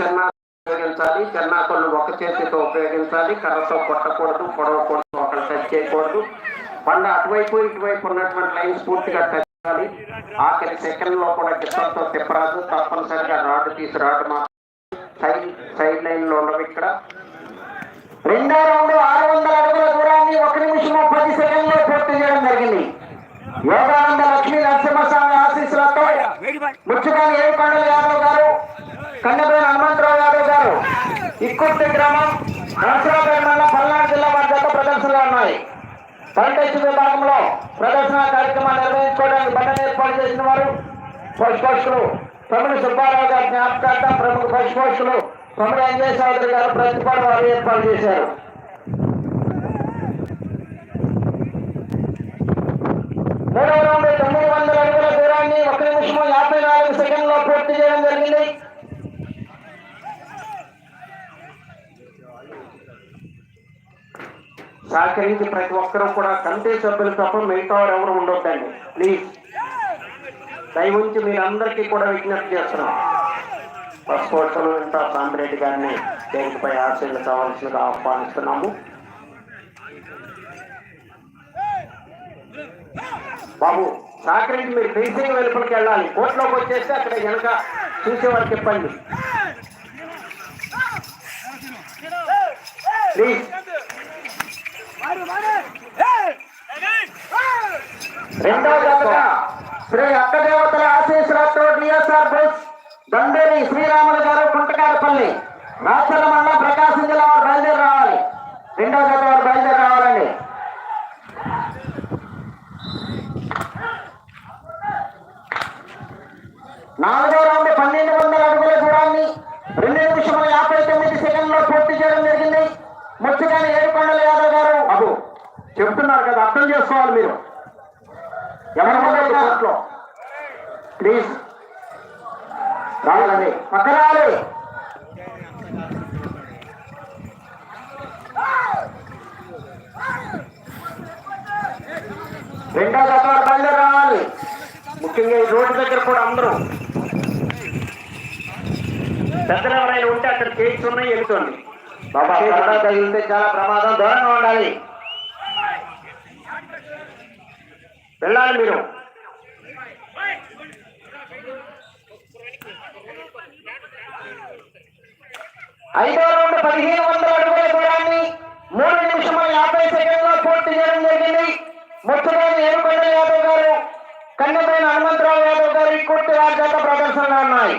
చెన్నా ఉపయోగించాలి చెన్నాకులను ఒక చేతితో ఉపయోగించాలి. కర్రతో కొట్టకూడదు పొడవకూడదు ఒకరు టచ్ చేయకూడదు. పండు అటువైపు ఇటువైపు ఉన్నటువంటి లైన్స్ పూర్తిగా టచ్ చేయాలి. ఆఖరి సెకండ్లో కూడా గిత్తలతో తిప్పరాదు. తప్పనిసరిగా రాడ్ తీసి రాడ్ మాత్రం సైడ్ సైడ్ లైన్లో ఉండవు ఇక్కడ. రెండో రౌండ్ ఆరు వందల అడుగుల దూరాన్ని ఒక నిమిషం పది సెకండ్లో పూర్తి చేయడం జరిగింది. యోగానంద లక్ష్మీ నరసింహస్వామి ఆశీస్సులతో ముచ్చుకాని ఏడుకొండల యాదవ్ గారు కన్నెపల్లి హనుమంతరావు యాదవ్ గారు. ఇక్కుర్తి గ్రామం నరసరాపేట మండలం పల్నాడు జిల్లా వారి ప్రదర్శనలు ఉన్నాయి. పంటెచ్చు విభాగంలో ప్రదర్శన కార్యక్రమాన్ని నిర్వహించుకోవడానికి బట్టలు ఏర్పాటు చేసిన వారు పశుపోషకులు తమిళ సుబ్బారావు గారి జ్ఞాపకార్థం ప్రముఖ పశుపోషకులు తమిళ అంజయ్ చౌదరి గారు ప్రతిపాడు వారు ఏర్పాటు చేశారు మూడవ రౌండ్ తొమ్మిది వందల అడుగుల దూరాన్ని ఒక నిమిషం యాభై నాలుగు సెకండ్లో పూర్తి చేయడం జరిగింది సహకరించి ప్రతి ఒక్కరూ కూడా కమిటీ సభ్యులు తప్ప మిగతా వారు ఎవరు ఉండొద్దండి. ప్లీజ్. దయవుంచి మీరందరికీ కూడా విజ్ఞప్తి చేస్తున్నాం. పసుపోత్సవం ఇంత సాంబిరెడ్డి గారిని వేదికపై ఆశీర్లు కావాల్సిందిగా ఆహ్వానిస్తున్నాము. బాబు సహకరించి మీరు ఫెన్సింగ్ వెలుపలికి వెళ్ళాలి. కోర్టులోకి వచ్చేస్తే అక్కడ వెనక చూసేవారికి చెప్పండి. ప్లీజ్. రెండవ జతగా శ్రీ అక్కదేవతల ఆశీస్సులతో డిఎస్ఆర్ బస్ దండేరి శ్రీరాములు గారు కుంటకాడపల్లి. రాచల మండలం ప్రకాశం జిల్లా వారు బయలుదేరి రావాలి. రెండవ జత వారు బయలుదేరి రావాలండి. నాలుగో రౌండ్ పన్నెండు వందల అడుగుల దూరాన్ని రెండు నిమిషముల యాభై తొమ్మిది సెకండ్లో పూర్తి చేయడం జరిగింది ముచ్చుగాని ఏడుకొండల యాదవ్ గారు అబు చెప్తున్నారు కదా అర్థం చేసుకోవాలి మీరు. ఎవరి కోర్టులో ప్లీజ్ రావాలండి. పక్క రావాలి. రెండో దశ బయలుదేరి రావాలి. ముఖ్యంగా ఈ రోడ్డు దగ్గర కూడా అందరూ. పెద్దలు ఎవరైనా ఉంటే అక్కడ కేక్స్ ఉన్నాయి వెళ్తుంది బాబా తగిలితే చాలా ప్రమాదం. దూరంగా ఉండాలి. వెళ్ళాలి మీరు. ఐదో రౌండ్ పదిహేను వందల అడుగుల దూరాన్ని మూడు నిమిషముల యాభై సెకండ్లో పూర్తి చేయడం జరిగింది. ముచ్చగాని ఏడుకొండ యాదవ్ గారు కన్నెపైన హనుమంతరావు యాదవ్ గారు కూర్తి కుర్తి వారి ప్రదర్శనలో ఉన్నాయి.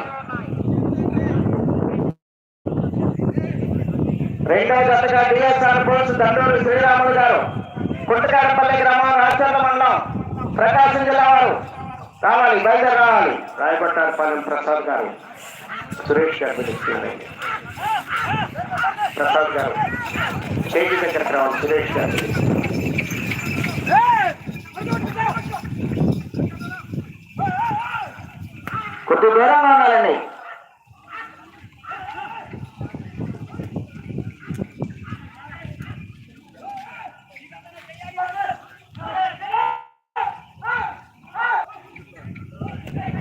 రెండవ జతగా డిఎస్ఆర్ పోల్స్ దండూరు శ్రీరాములు గారు కుట్టకాడపల్లి గ్రామం రాచర్ల మండలం. ప్రకాశం జిల్లా వారు. రావాలి బయలుదేరి రావాలి. రాయపట్టారపాలెం ప్రసాద్ గారు. సురేష్ గారు పిలుస్తున్నారండి ప్రసాద్ గారు. స్టేజ్ దగ్గరకు రావాలి సురేష్ గారు. కొద్ది దూరంగా ఉండాలండి.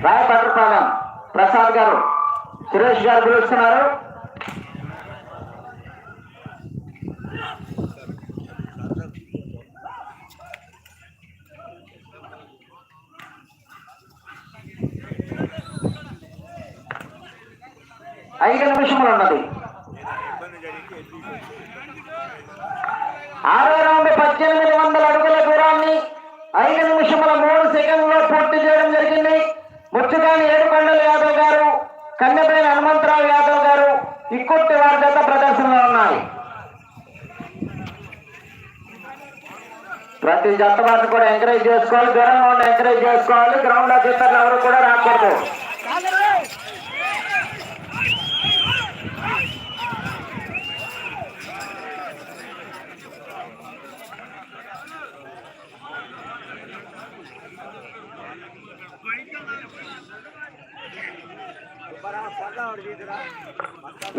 రాయపట్రపాలెం ప్రసాద్ గారు. సురేష్ గారు పిలుస్తున్నారు. ఐదు నిమిషములు ఉన్నది. ఆరు రౌండ్ పద్దెనిమిది వందల అడుగుల దూరాన్ని ఐదు నిమిషముల మూడు సెకండ్లో పూర్తి చేయడం జరిగింది ముచ్చుగాని ఏడుకొండల యాదవ్ గారు కన్నెపైన హనుమంతరావు యాదవ్ గారు ఇక్కుర్తి వారి జత ప్రదర్శనలో ఉన్నాయి ప్రతి జత వారిని కూడా ఎంకరేజ్ చేసుకోవాలి దూరంగా ఉండి ఎంకరేజ్ చేసుకోవాలి. గ్రౌండ్ అధికారులు ఎవరు కూడా రాకూడదు.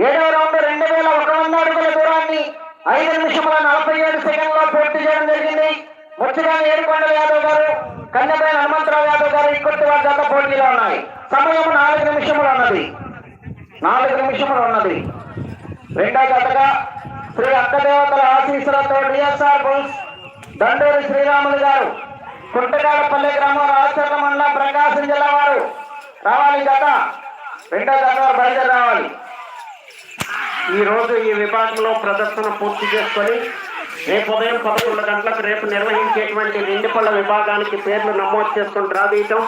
ఏడవ రౌండ్ రెండు వేల ఒక వంద అడుగుల దూరాన్ని ఐదు నిమిషముల నలభై ఏడు సెకండ్లో పూర్తి చేయడం జరిగింది. ముచ్చగాని ఏడుకొండ యాదవ్ గారు కన్నెపైన హనుమంతరావు యాదవ్ గారు ఇక్కడి వారి పోటీలో ఉన్నాయి. సమయం నాలుగు నిమిషములు ఉన్నది. నాలుగు నిమిషములు ఉన్నది. రెండో జతగా శ్రీ అక్కదేవతల ఆశీస్సులతో డిఎస్ఆర్ బుల్స్ దండూరి శ్రీరాములు గారు కుంటగాడపల్లి గ్రామం రాజచర్ల మండలం ప్రకాశం జిల్లా వారు. రావాలి జత. రెండో జత బయలుదేరి రావాలి. ఈరోజు ఈ విభాగంలో ప్రదర్శన పూర్తి చేసుకొని రేపు ఉదయం పదకొండు గంటలకు రేపు నిర్వహించేటువంటి రెండు పళ్ళ విభాగానికి పేర్లు నమోదు చేసుకుని రాదీయటం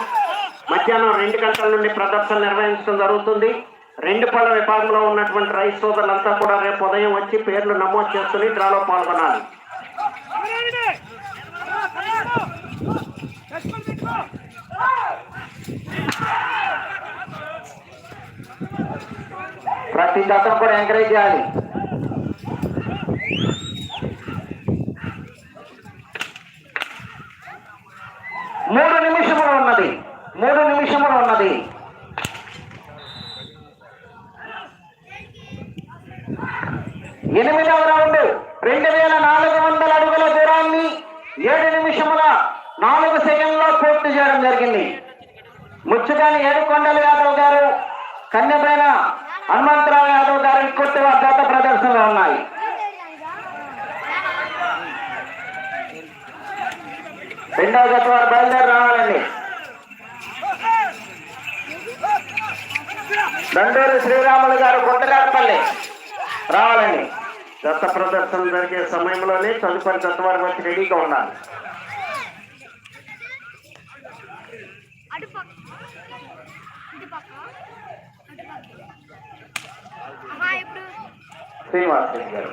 మధ్యాహ్నం రెండు గంటల నుండి ప్రదర్శన నిర్వహించడం జరుగుతుంది. రెండు పళ్ళ విభాగంలో ఉన్నటువంటి రైతు సోదరులంతా కూడా రేపు ఉదయం వచ్చి పేర్లు నమోదు చేసుకుని డ్రాలో పాల్గొనాలి. ప్రతి జతను కూడా ఎంకరేజ్ చేయాలి. మూడు నిమిషములు ఉన్నది. మూడు నిమిషములు ఉన్నది. ఎనిమిదవ రౌండ్. రెండు వేల నాలుగు వందల అడుగుల దూరాన్ని ఏడు నిమిషముల నాలుగు సెకండ్లో పూర్తి చేయడం జరిగింది. ముచ్చుగాని ఏడుకొండలు యాదవ్ గారు కన్యపైన హనుమంతరావు యాదవ్ గారు కొత్త గత ప్రదర్శనలు ఉన్నాయి. రెండవ గత వారు బయలుదేరి రావాలండి. దండూరి శ్రీరాములు గారు కొత్తగాడపల్లి రావాలండి. దత్త ప్రదర్శన జరిగే సమయంలోనే తదుపరి దత్త వారు వచ్చి రెడీగా ఉండాలి. శ్రీనివాస్ రెడ్డి గారు.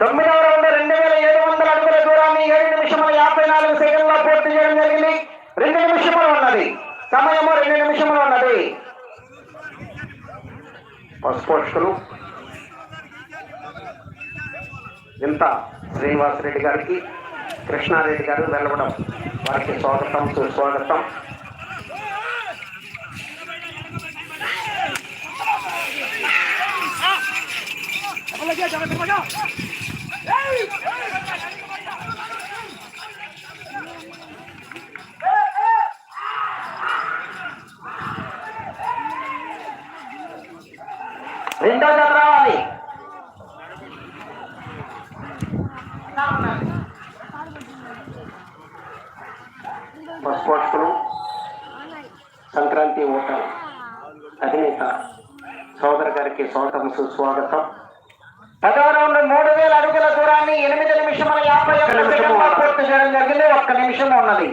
తొమ్మిదవ రౌండ్ రెండు వేల ఏడు వందల అడుగుల దూరాన్ని ఏడు నిమిషముల యాభై నాలుగు సెకండ్లో పూర్తి చేయడం జరిగింది. రెండు నిమిషములు ఉన్నది. సమయము రెండు నిమిషములు ఉన్నది. పశుపోషకులు ఇంత శ్రీనివాస్ రెడ్డి గారికి కృష్ణారెడ్డి గారు వెళ్ళడం వారికి స్వాగతం సుస్వాగతం. రెండో జత రావాలి పశుపోషకులు సంక్రాంతి ఓటం సోదరు గారికి స్వాగతం సుస్వాగతం. పదవ రౌండ్ మూడు వేల అడుగుల దూరాన్ని ఎనిమిది నిమిషముల యాభై పూర్తి చేయడం జరిగింది. ఒక్క నిమిషం ఉన్నది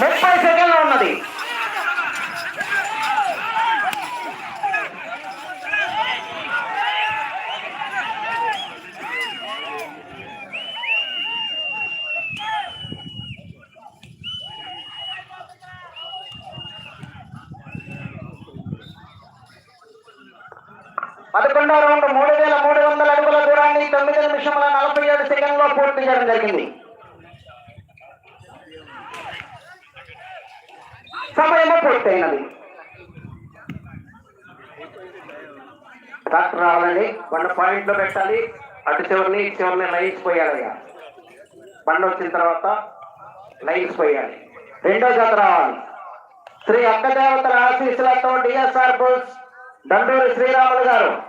ముప్పై సెకండ్లు ఉన్నది పదకొండవ రౌండ్ మూడు వేల మూడు వందల అడుగుల దూరాన్ని తొమ్మిది నిమిషముల నలభై ఏడు సెకండ్లో పూర్తి చేయడం జరిగింది. సమయము పూర్తయినది. డాక్టర్ రావాలండి. బండ పాయింట్లో పెట్టాలి. అటు చివరిని చివరిని లైన్స్ పోయాలి ఇక. బండ వచ్చిన తర్వాత లైన్స్ పోయాలి. రెండో జత రావాలి. శ్రీ అక్కదేవతల ఆశీస్సులతో డిఎస్ఆర్ బుల్స్ దండూరి శ్రీరాములు గారు.